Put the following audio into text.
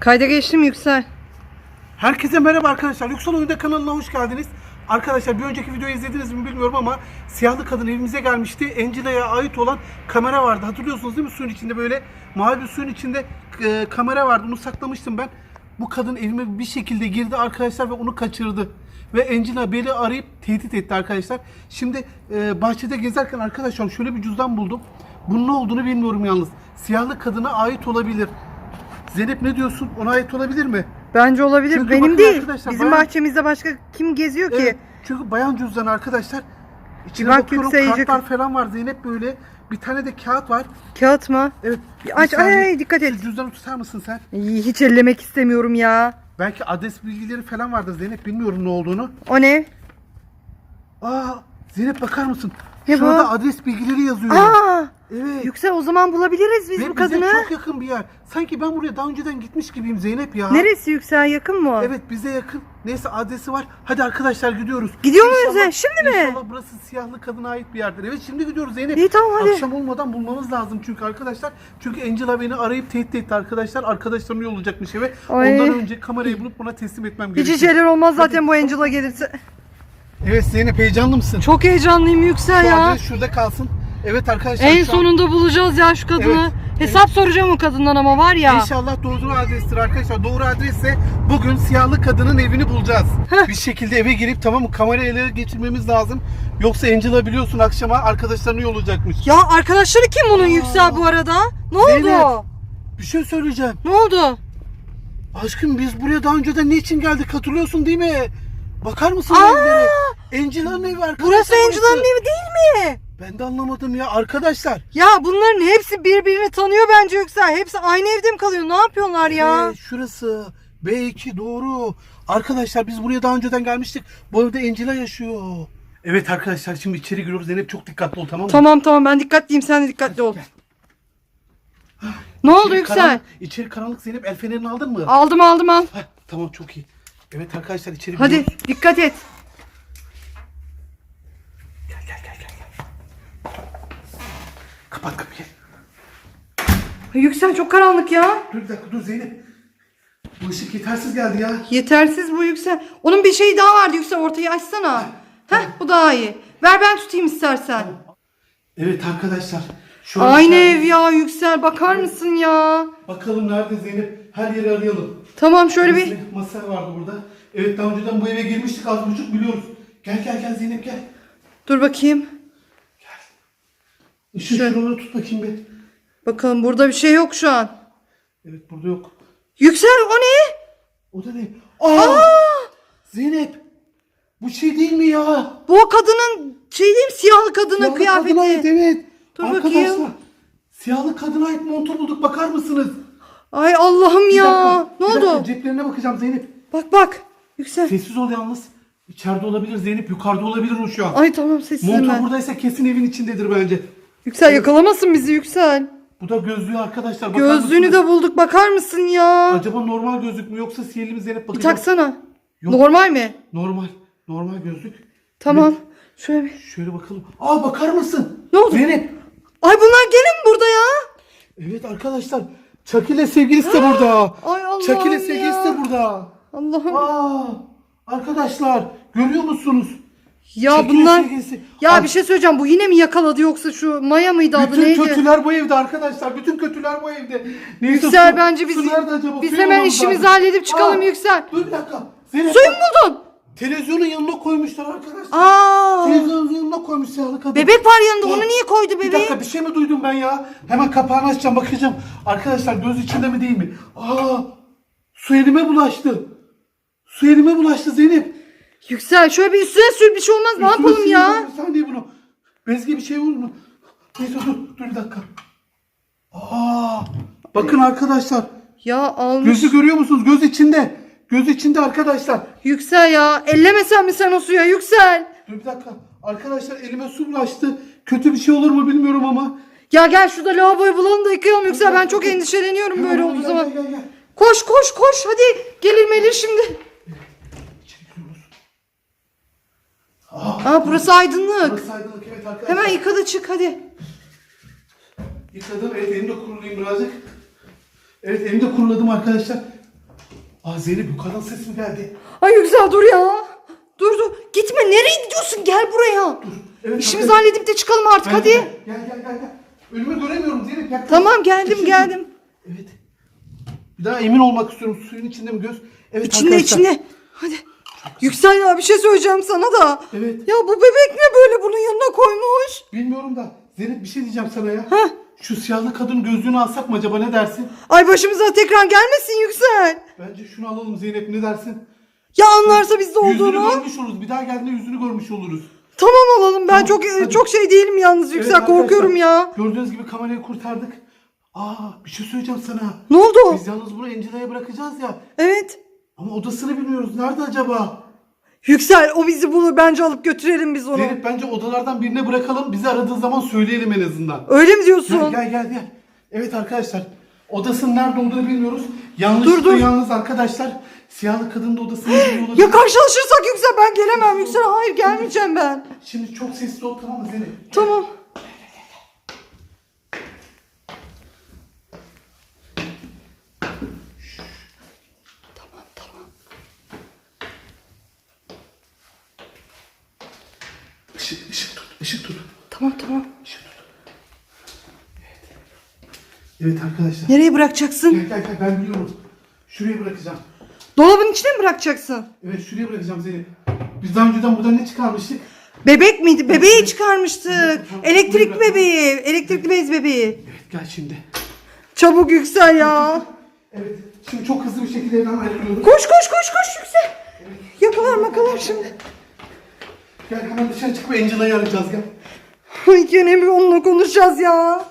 Kayda geçtim Yüksel. Herkese merhaba arkadaşlar. Yüksel Oyunda kanalına hoş geldiniz. Arkadaşlar bir önceki videoyu izlediniz mi bilmiyorum ama siyahlı kadın evimize gelmişti. Angela'ya ait olan kamera vardı. Hatırlıyorsunuz değil mi? Suyun içinde böyle mavi bir suyun içinde e, kamera vardı. Onu saklamıştım ben. Bu kadın evime bir şekilde girdi arkadaşlar ve onu kaçırdı. Ve Angela beni arayıp tehdit etti arkadaşlar. Şimdi e, bahçede gezerken arkadaşlar şöyle bir cüzdan buldum. Bunun ne olduğunu bilmiyorum yalnız. Siyahlı kadına ait olabilir. Zeynep ne diyorsun? Ona ait olabilir mi? Bence olabilir. Çünkü Benim bakın değil. arkadaşlar, Bizim bayağı- bahçemizde başka kim geziyor ki? Evet. Çünkü bayan cüzdanı arkadaşlar. İçine bak bakıyorum yükselecek. kartlar falan var Zeynep böyle. Bir tane de kağıt var. Kağıt mı? Evet. Bir aç, saniye. ay, ay, dikkat et. Şu Cüzdanı tutar mısın sen? İyi, Hiç ellemek istemiyorum ya. Belki adres bilgileri falan vardır Zeynep bilmiyorum ne olduğunu. O ne? Aa Zeynep bakar mısın? Ne Şurada bu? adres bilgileri yazıyor. Aa! Evet. Yüksel o zaman bulabiliriz biz Ve bu bize kadını. çok yakın bir yer. Sanki ben buraya daha önceden gitmiş gibiyim Zeynep ya. Neresi Yüksel yakın mı? Evet bize yakın. Neyse adresi var. Hadi arkadaşlar gidiyoruz. Gidiyor muyuz İnşallah- ya? Şimdi mi? İnşallah burası siyahlı kadına ait bir yerdir. Evet şimdi gidiyoruz Zeynep. İyi, tamam, hadi. Akşam olmadan bulmamız lazım çünkü arkadaşlar. Çünkü Angela beni arayıp tehdit etti arkadaşlar. Arkadaşlarını yollayacakmış eve. Ay. Ondan önce kamerayı bulup buna teslim etmem Hiç gerekiyor. hiç şeyler olmaz zaten bu Angela gelirse. Evet Zeynep heyecanlı mısın? Çok heyecanlıyım Yüksel Şu ya. adres şurada kalsın. Evet arkadaşlar. En şu an- sonunda bulacağız ya şu kadını. Evet, Hesap soracağım o kadından ama var ya. İnşallah doğru adrestir arkadaşlar. Doğru adresse bugün siyahlı kadının evini bulacağız. Bir şekilde eve girip tamam mı kamerayı ele geçirmemiz lazım. Yoksa Angela biliyorsun akşama arkadaşlarını yollayacakmış. Ya arkadaşları kim bunun Yüksel bu arada? Ne oldu? Zeynep. Bir şey söyleyeceğim. Ne oldu? Aşkım biz buraya daha önceden niçin geldik hatırlıyorsun değil mi? Bakar mısın Aa! evlere? Angela'nın evi arkadaşlar. Burası Angela'nın evi değil mi? Ben de anlamadım ya arkadaşlar. Ya bunların hepsi birbirini tanıyor bence Yüksel. Hepsi aynı evde mi kalıyor? Ne yapıyorlar ya? Ee, şurası B2 doğru. Arkadaşlar biz buraya daha önceden gelmiştik. Bu evde Angela yaşıyor. Evet arkadaşlar şimdi içeri giriyoruz. Zeynep çok dikkatli ol tamam mı? Tamam tamam ben dikkatliyim sen de dikkatli ol. Ne oldu İçeri Yüksel? Karanlık, içeri karanlık Zeynep el fenerini aldın mı? Aldım aldım al. Heh, tamam çok iyi. Evet arkadaşlar içeri Hadi giriyoruz. dikkat et. Gel gel gel gel. gel. Kapat kapıyı. Ay, Yüksel çok karanlık ya. Dur bir dakika dur Zeynep. Bu ışık yetersiz geldi ya. Yetersiz bu Yüksel. Onun bir şeyi daha vardı Yüksel ortayı açsana. Heh bu daha iyi. Ver ben tutayım istersen. Evet arkadaşlar. Şu Aynı ev ya Yüksel bakar mısın ya? Bakalım nerede Zeynep? Her yeri arayalım. Tamam şöyle bir. Masa vardı burada. Evet daha önceden bu eve girmiştik az buçuk biliyoruz. Gel gel gel Zeynep gel. Dur bakayım. Işığı şuraları tut bakayım bir. Bakalım burada bir şey yok şu an. Evet burada yok. Yüksel o ne? O da ne? Aa! Zeynep! Bu şey değil mi ya? Bu o kadının şey değil mi? Siyahlı kadının Siyahlı kıyafeti. kadına ait evet. Dur Arkadaşlar. bakayım. Siyahlı kadına ait montu bulduk bakar mısınız? Ay Allah'ım Bir ya. dakika, ne bir dakika, oldu? ceplerine bakacağım Zeynep. Bak bak. Yüksel. Sessiz ol yalnız. İçeride olabilir Zeynep yukarıda olabilir o şu an. Ay tamam sessizim Montu ben. buradaysa kesin evin içindedir bence. Yüksel yakalamasın bizi Yüksel. Bu da gözlüğü arkadaşlar bakar Gözlüğünü mısınız? de bulduk bakar mısın ya? Acaba normal gözlük mü yoksa sihirli mi Zeynep Bir bakacağım. taksana. Yok. Normal mi? Normal. Normal gözlük. Tamam. Şöyle bir. Şöyle bakalım. Aa bakar mısın? Ne oldu? Zeynep. Ay bunlar gelin mi burada ya? Evet arkadaşlar. Çaki ile sevgilisi de burada. Ay Allah'ım Çaki ile ya. sevgilisi de burada. Allah'ım. Aa arkadaşlar görüyor musunuz? Ya ile bunlar. sevgilisi. Ya Ay, bir şey söyleyeceğim. Bu yine mi yakaladı yoksa şu Maya mıydı adı Bütün neydi? kötüler bu evde arkadaşlar. Bütün kötüler bu evde. Neyse, Yüksel su- bence biz su nerede acaba? biz hemen bulmamız işimizi halledip çıkalım Aa, Yüksel. Dur bir dakika. Zeynep, Suyu mu buldun? Televizyonun yanına koymuşlar arkadaşlar. Aa. Televizyonun yanına koymuş siyahlı kadın. Bebek var yanında. Onu niye koydu Bir bebeği? dakika bir şey mi duydum ben ya? Hemen kapağını açacağım bakacağım. Arkadaşlar göz içinde mi değil mi? Aa su elime bulaştı. Su elime bulaştı Zeynep. Yüksel şöyle bir üstüne sür bir şey olmaz. Ne yapalım ya? Bir saniye bunu. Bezge bir şey vur mu? Neyse dur dur bir dakika. Aa bakın arkadaşlar. Ya almış. Gözü görüyor musunuz? Göz içinde. Göz içinde arkadaşlar. Yüksel ya. Ellemesen mi sen o suya Yüksel? Dur bir dakika. Arkadaşlar elime su bulaştı. Kötü bir şey olur mu bilmiyorum ama. Ya gel şurada lavaboyu bulalım da yıkayalım Yüksel. Ben çok endişeleniyorum böyle olduğu gel, zaman. Gel, gel, gel. Koş koş koş hadi. Gelir melir şimdi. İçeri giriyoruz. Aa burası aydınlık. Burası aydınlık evet arkadaşlar. Hemen yıka da çık hadi. Yıkadım. Evet elimde kurulayım birazcık. Evet elimde kuruladım arkadaşlar. Aa Zeynep yukarıdan ses mi geldi? Ay Yüksel dur ya. Dur dur. Gitme nereye gidiyorsun? Gel buraya. Dur. Evet, İşimizi arkadaşlar. halledip de çıkalım artık hadi. Gel gel gel gel. gel. Önümü göremiyorum Zeynep. Yaklaş. Tamam geldim Işık- geldim. Evet. Bir daha emin olmak istiyorum. Suyun içinde mi göz? Evet İçinde arkadaşlar. içinde. Hadi. Yüksel ya bir şey söyleyeceğim sana da. Evet. Ya bu bebek ne böyle bunun yanına koymuş? Bilmiyorum da. Zeynep bir şey diyeceğim sana ya. Heh. Şu siyahlı kadın gözlüğünü alsak mı acaba ne dersin? Ay başımıza tekrar gelmesin Yüksel. Bence şunu alalım Zeynep ne dersin? Ya anlarsa bizde Yüzünü olduğunu. görmüş oluruz. Bir daha geldiğinde yüzünü görmüş oluruz. Tamam alalım. Ben Tamam, çok hadi. çok şey değilim yalnız Yüksel Evet korkuyorum ya. Gördüğünüz gibi kamerayı kurtardık. Aa bir şey söyleyeceğim sana. Ne oldu? Biz yalnız bunu Angela'ya bırakacağız ya. Evet. Ama odasını bilmiyoruz. Nerede acaba? Yüksel o bizi bulur bence alıp götürelim biz onu. Zeynep bence odalardan birine bırakalım. Bizi aradığı zaman söyleyelim en azından. Öyle mi diyorsun? Gel gel gel. gel. Evet arkadaşlar. Odasının nerede olduğunu bilmiyoruz. Yanlışlıkla Dur, dur. yalnız arkadaşlar. Siyahlı kadın da odasını biliyor olabilir. Ya karşılaşırsak Yüksel ben gelemem Yüksel. Hayır gelmeyeceğim ben. Şimdi çok sessiz ol tamam mı Zeynep? Tamam Işık, ışık tut, ışık tut. Tamam tamam. Işık tut. Evet. Evet arkadaşlar. Nereye bırakacaksın? Gel gel gel ben biliyorum. Şuraya bırakacağım. Dolabın içine mi bırakacaksın? Evet şuraya bırakacağım Zeynep. Biz daha önceden buradan ne çıkarmıştık? Bebek miydi? Bebeği çıkarmıştık. Tamam, Elektrikli buyur. bebeği. Elektrikli bez bebeği. Evet gel şimdi. Çabuk Yüksel ya. Evet şimdi çok hızlı bir şekilde evden ayrılıyoruz. Koş koş koş koş Yüksel. Yakalar makalar şimdi. Gel hemen dışarı çıkıp Angela'yı arayacağız gel. Ay gene mi onunla konuşacağız ya?